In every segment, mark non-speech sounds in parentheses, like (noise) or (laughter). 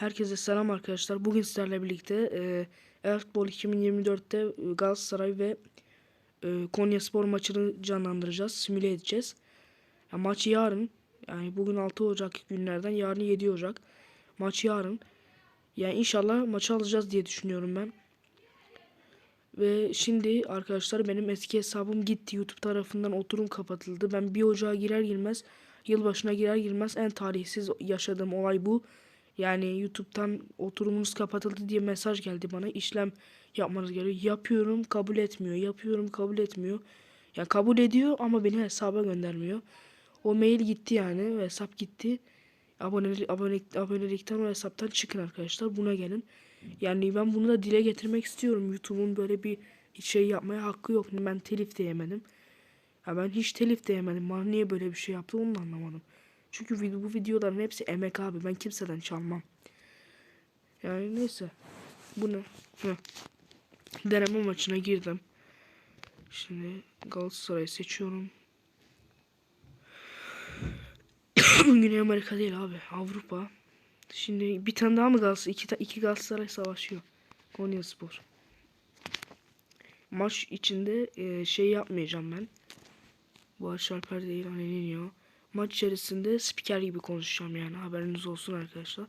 Herkese selam arkadaşlar. Bugün sizlerle birlikte e, Earthball 2024'te e, Galatasaray ve e, Konyaspor maçını canlandıracağız. Simüle edeceğiz. Ya, maç yarın. Yani bugün 6 Ocak günlerden yarın 7 Ocak. Maç yarın. Yani inşallah maçı alacağız diye düşünüyorum ben. Ve şimdi arkadaşlar benim eski hesabım gitti. YouTube tarafından oturum kapatıldı. Ben bir ocağa girer girmez, yılbaşına girer girmez en tarihsiz yaşadığım olay bu. Yani YouTube'dan oturumunuz kapatıldı diye mesaj geldi bana. İşlem yapmanız gerekiyor. Yapıyorum kabul etmiyor. Yapıyorum kabul etmiyor. Ya kabul ediyor ama beni hesaba göndermiyor. O mail gitti yani. O hesap gitti. Abonelik, abonelik, abonelikten o hesaptan çıkın arkadaşlar. Buna gelin. Yani ben bunu da dile getirmek istiyorum. YouTube'un böyle bir şey yapmaya hakkı yok. Ben telif de yemedim. Ya ben hiç telif de yemedim. Bana niye böyle bir şey yaptı onu da anlamadım. Çünkü bu videoların hepsi emek abi. Ben kimseden çalmam. Yani neyse. Bu ne? Heh. Deneme maçına girdim. Şimdi Galatasaray'ı seçiyorum. (clears throat) Güney Amerika değil abi. Avrupa. Şimdi bir tane daha mı Galatasaray? İki, iki Galatasaray savaşıyor. Konyaspor. Maç içinde e, şey yapmayacağım ben. Barış Alper değil Anelino. Maç içerisinde spiker gibi konuşacağım yani haberiniz olsun arkadaşlar.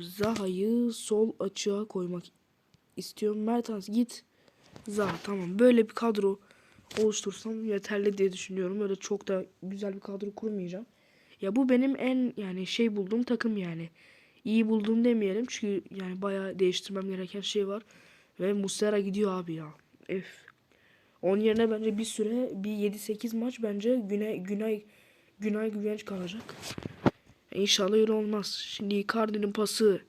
Zaha'yı sol açığa koymak istiyorum. Mertens git. Zaha tamam böyle bir kadro oluştursam yeterli diye düşünüyorum. Öyle çok da güzel bir kadro kurmayacağım. Ya bu benim en yani şey bulduğum takım yani. İyi bulduğum demeyelim çünkü yani bayağı değiştirmem gereken şey var. Ve Muslera gidiyor abi ya. F. Onun yerine bence bir süre bir 7-8 maç bence Güney Güney Güney Güvenç kalacak. İnşallah öyle olmaz. Şimdi Icardi'nin pası.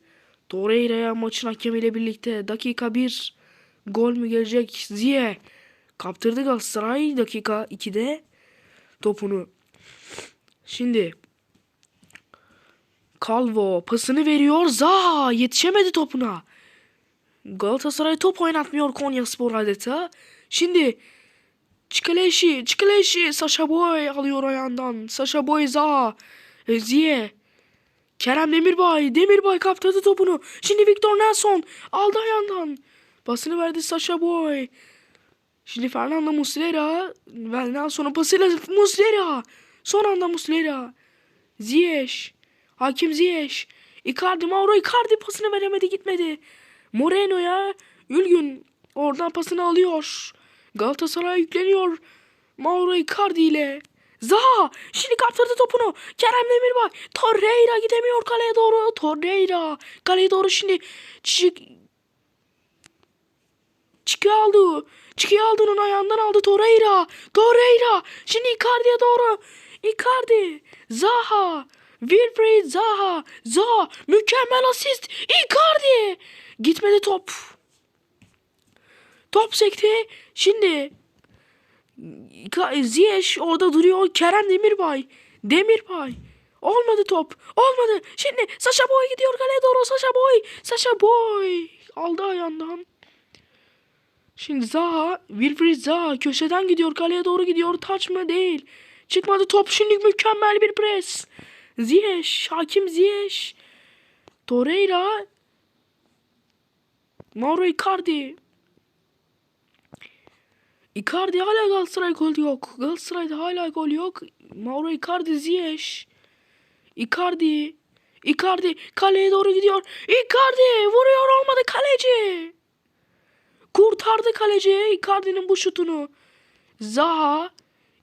Torreira'ya maçın hakemiyle birlikte dakika 1 gol mü gelecek? Ziye kaptırdı Galatasaray dakika 2'de topunu. Şimdi Calvo pasını veriyor. Zaha yetişemedi topuna. Galatasaray top oynatmıyor Konyaspor adeta. Şimdi Çikaleşi, Çikaleşi, Sasha Boy alıyor ayağından. Sasha Boy Zaha, Ziye. Kerem Demirbay, Demirbay kaptırdı topunu. Şimdi Victor Nelson aldı ayağından. Pasını verdi Sasha Boy. Şimdi Fernando Muslera. Nelson'un pasıyla Muslera. Son anda Muslera. Ziyech. Hakim Ziyech. Icardi, Mauro Icardi pasını veremedi gitmedi. Moreno'ya Ülgün oradan pasını alıyor. Galatasaray yükleniyor. Mauro Icardi ile. Zaha şimdi kaptırdı topunu. Kerem Demirbay. Torreira gidemiyor kaleye doğru. Torreira. Kaleye doğru şimdi çık çıkıyor aldı. Çıkıyor aldı onun ayağından aldı Torreira. Torreira. Şimdi Icardi'ye doğru. Icardi. Zaha. Wilfried Zaha. Zaha. Mükemmel asist. Icardi. Gitmedi top. Top sekti. Şimdi Ziyech orada duruyor. Kerem Demirbay. Demirbay. Olmadı top. Olmadı. Şimdi Sasha Boy gidiyor kaleye doğru. Sasha Boy. Sasha Boy. Aldı ayağından. Şimdi Zaha. Wilfried Zaha köşeden gidiyor. Kaleye doğru gidiyor. Taç mı? Değil. Çıkmadı top. Şimdi mükemmel bir pres. Ziyech. Hakim Ziyech. Torreira. Mauro Icardi. Icardi hala Galatasaray gol yok. Galatasaray'da hala gol yok. Mauro Icardi Ziyech. Icardi. Icardi kaleye doğru gidiyor. Icardi vuruyor olmadı kaleci. Kurtardı kaleci Icardi'nin bu şutunu. Zaha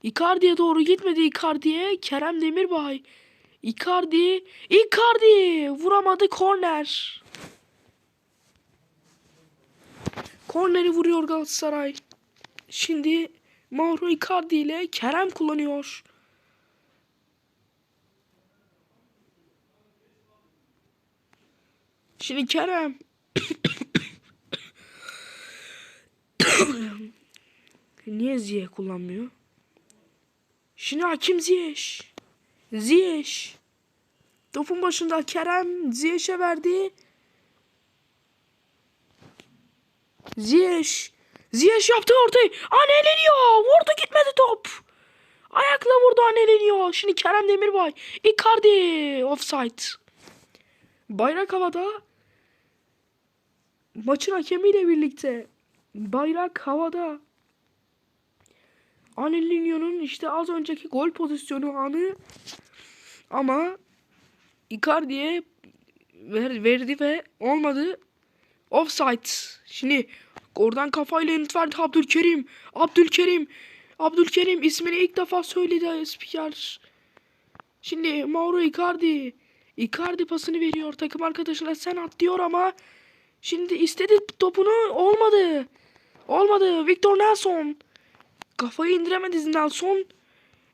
Icardi'ye doğru gitmedi Icardi'ye. Kerem Demirbay. Icardi. Icardi vuramadı korner. Korneri vuruyor Galatasaray. Şimdi Mauro Icardi ile Kerem kullanıyor. Şimdi Kerem. (coughs) Niye Ziye kullanmıyor? Şimdi Hakim Ziyech. Ziyech. Topun başında Kerem Ziyech'e verdi. Ziyech. Ziyech yaptı ortayı. Aneleniyor. Vurdu gitmedi top. Ayakla vurdu Aneleniyor. Şimdi Kerem Demirbay. Icardi. Offside. Bayrak havada. Maçın hakemiyle birlikte. Bayrak havada. Anelino'nun işte az önceki gol pozisyonu anı ama Icardi'ye ver, verdi ve olmadı. Offside. Şimdi oradan kafayla yanıt verdi Abdülkerim. Abdülkerim. Abdülkerim ismini ilk defa söyledi spiker. Şimdi Mauro Icardi. Icardi pasını veriyor takım arkadaşına sen at diyor ama şimdi istedi topunu olmadı. Olmadı. Victor Nelson. Kafayı indiremedi Nelson.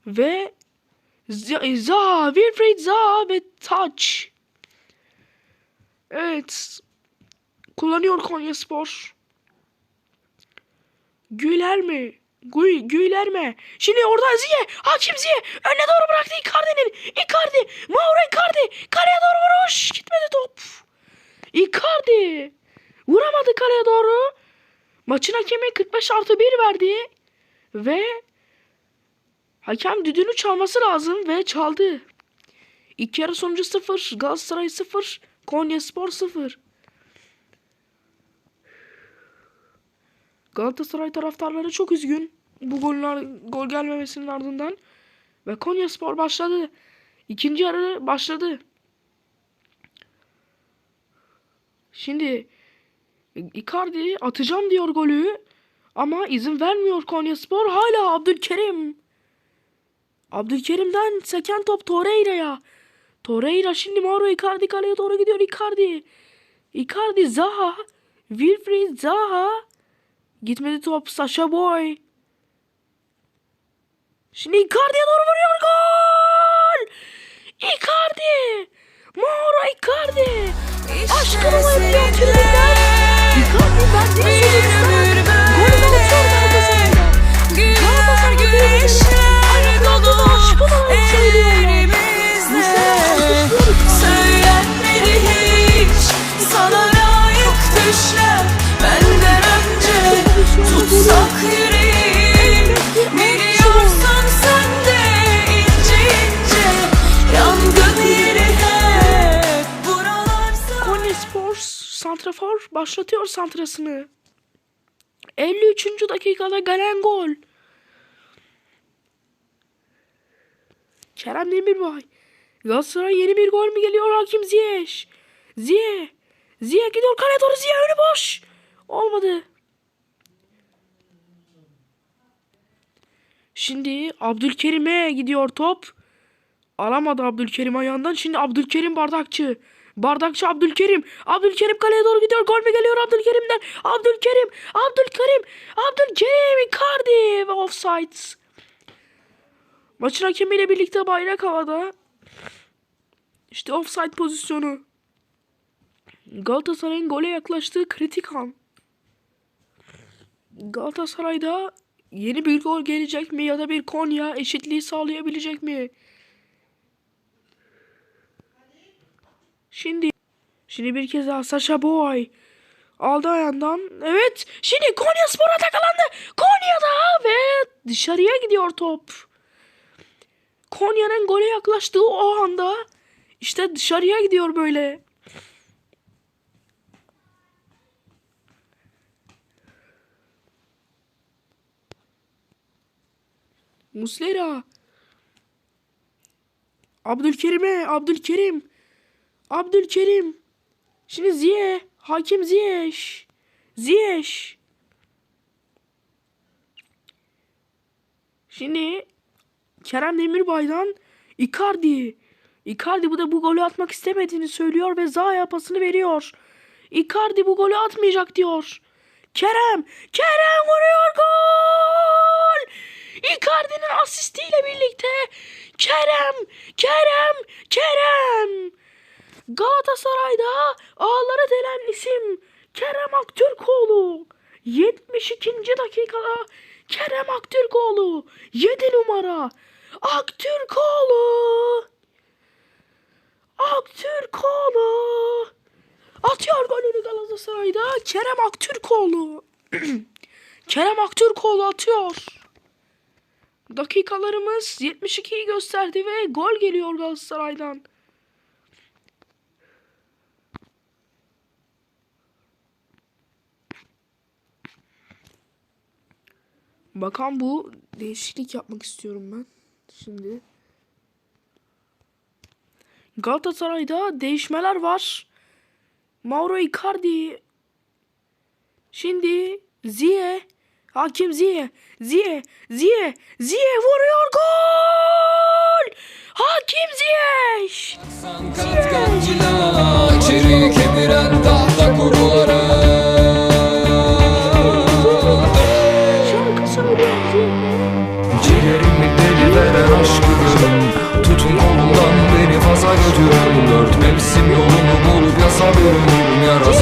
Ve Zaha, Wilfried Zaha ve Touch. Evet. Kullanıyor Konya Spor. Güler mi? Gü Güler mi? Şimdi orada Ziye. Hakim Ziye. Önüne doğru bıraktı Icardi'nin. Icardi. Mauro Icardi. Kaleye doğru vuruş. Gitmedi top. Icardi. Vuramadı kaleye doğru. Maçın hakemi 45 artı 1 verdi. Ve hakem düdüğünü çalması lazım ve çaldı. İlk yarı sonucu 0. Galatasaray 0. Konya Spor 0. Galatasaray taraftarları çok üzgün. Bu goller, gol gelmemesinin ardından. Ve Konya Spor başladı. İkinci yarı başladı. Şimdi Icardi atacağım diyor golü. Ama izin vermiyor Konya Spor. Hala Abdülkerim. Abdülkerim'den seken top Torreira'ya. Torreira şimdi Mauro Icardi kaleye doğru gidiyor Icardi. Icardi Zaha. Wilfried Zaha. Gitmedi top Sasha Boy. Şimdi Icardi'ye doğru vuruyor gol. Icardi. Mauro Icardi. Aşkım o yapıyor tribünler. Icardi verdiği sözü Golü de atıyor Galatasaray'da. Galatasaray güneşler santrafor başlatıyor santrasını. 53. dakikada gelen gol. Kerem Demirbay. Galatasaray yeni bir gol mü geliyor Hakim Ziyech? Ziye. Ziye gidiyor kaleye doğru Ziye önü boş. Olmadı. Şimdi Abdülkerim'e gidiyor top. Alamadı Abdülkerim ayağından. Şimdi Abdülkerim bardakçı. Bardakçı Abdülkerim. Abdülkerim kaleye doğru gidiyor. Gol mü geliyor Abdülkerim'den? Abdülkerim. Abdülkerim. Abdülkerim. Icardi offside. Maçın hakemiyle birlikte bayrak havada. İşte offside pozisyonu. Galatasaray'ın gole yaklaştığı kritik an. Galatasaray'da yeni bir gol gelecek mi ya da bir Konya eşitliği sağlayabilecek mi? Şimdi şimdi bir kez daha Sasha Boy aldı ayağından. Evet. Şimdi Konya Spor'a takalandı. Konya'da ve dışarıya gidiyor top. Konya'nın gole yaklaştığı o anda işte dışarıya gidiyor böyle. Muslera. Abdülkerim'e, Abdülkerim. Abdülkerim. Şimdi Ziye. Hakim Ziyech. Ziyech. Şimdi Kerem Demirbay'dan Icardi. Icardi bu da bu golü atmak istemediğini söylüyor ve Zaha'ya pasını veriyor. Icardi bu golü atmayacak diyor. Kerem. Kerem vuruyor gol. Icardi'nin asistiyle birlikte Kerem. Kerem. Kerem. Galatasaray'da ağlara delen isim Kerem Aktürkoğlu. 72. dakikada Kerem Aktürkoğlu 7 numara Aktürkoğlu Aktürkoğlu atıyor golünü Galatasaray'da Kerem Aktürkoğlu (clears throat) Kerem Aktürkoğlu atıyor dakikalarımız 72'yi gösterdi ve gol geliyor Galatasaray'dan Bakan bu değişiklik yapmak istiyorum ben. Şimdi Galatasaray'da değişmeler var. Mauro Icardi Şimdi Ziye Hakim Ziye Ziye Ziye Ziye vuruyor gol! Hakim Ziye! Kat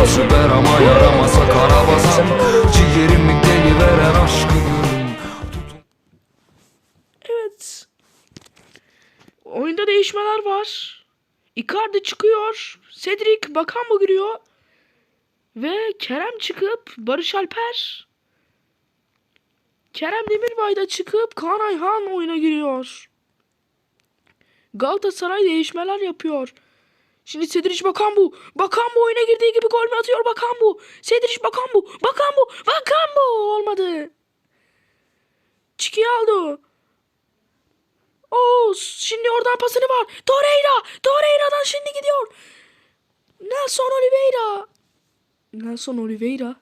süper ama yaramasa karabasan Ciğerimi deli veren Tutun Evet. Oyunda değişmeler var. Icardi çıkıyor. Cedric Bakan mı giriyor? Ve Kerem çıkıp Barış Alper. Kerem Demirbay da çıkıp Kaan Ayhan oyuna giriyor. Galatasaray değişmeler yapıyor. Şimdi Cedric Bakan bu. Bakan bu oyuna girdiği gibi gol mü atıyor Bakan bu. Cedric Bakan bu. Bakan bu. Bakan bu. Olmadı. Çiki aldı. Oo, şimdi oradan pasını var. Torreira. Torreira'dan şimdi gidiyor. Nelson Oliveira. Nelson Oliveira.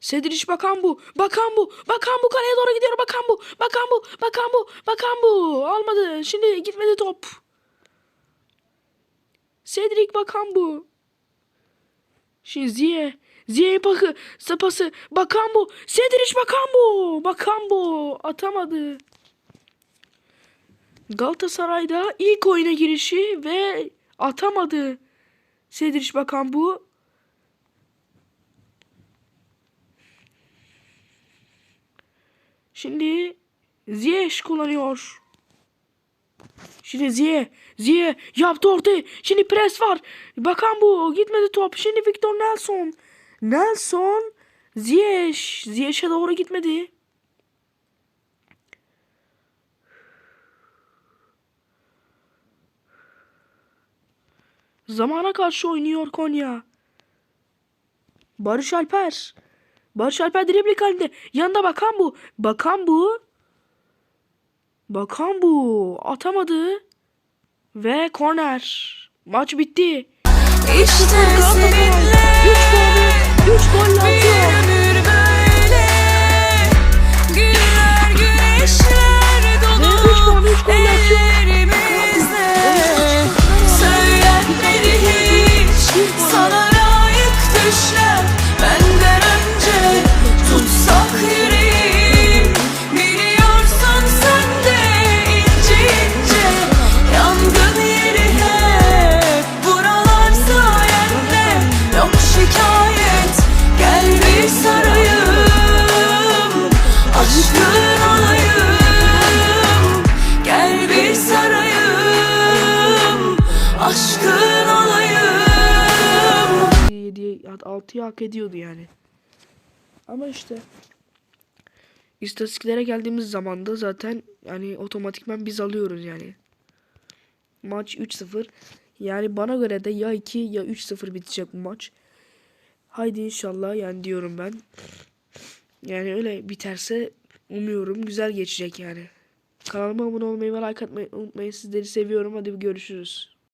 Cedric Bakan bu. Bakan bu. Bakan bu kaleye doğru gidiyor. Bakan bu. Bakan bu. Bakan bu. Bakan bu. Olmadı. Şimdi gitmedi top. Cedric Bakan bu. Şimdi Ziye. Ziye bakı. Sapası. Bakan bu. Cedric Bakan bu. Bakan bu. Atamadı. Galatasaray'da ilk oyuna girişi ve atamadı. Cedric Bakan bu. Şimdi Ziyech kullanıyor. Şimdi Ziye. Ziye yaptı ortayı. Şimdi pres var. Bakan bu. Gitmedi top. Şimdi Victor Nelson. Nelson. Ziyech. Ziyech'e doğru gitmedi. Zamana karşı oynuyor Konya. Barış Alper. Barış Alper dribling halinde. Yanında bakan bu. Bakan bu. Bakan bu. Atamadı. Ve korner. Maç bitti. İşte seninle 3 gol 3 golle bir atıyor. ömür böyle Güller güneşler dolu Ve üç gol, atıyor. Söylenmedi hiç sana 7'ye 6'yı hak ediyordu yani. Ama işte istatistiklere geldiğimiz zaman da zaten yani otomatikman biz alıyoruz yani. Maç 3-0. Yani bana göre de ya 2 ya 3-0 bitecek bu maç. Haydi inşallah yani diyorum ben. Yani öyle biterse umuyorum güzel geçecek yani. Kanalıma abone olmayı ve like atmayı unutmayın. Sizleri seviyorum. Hadi görüşürüz.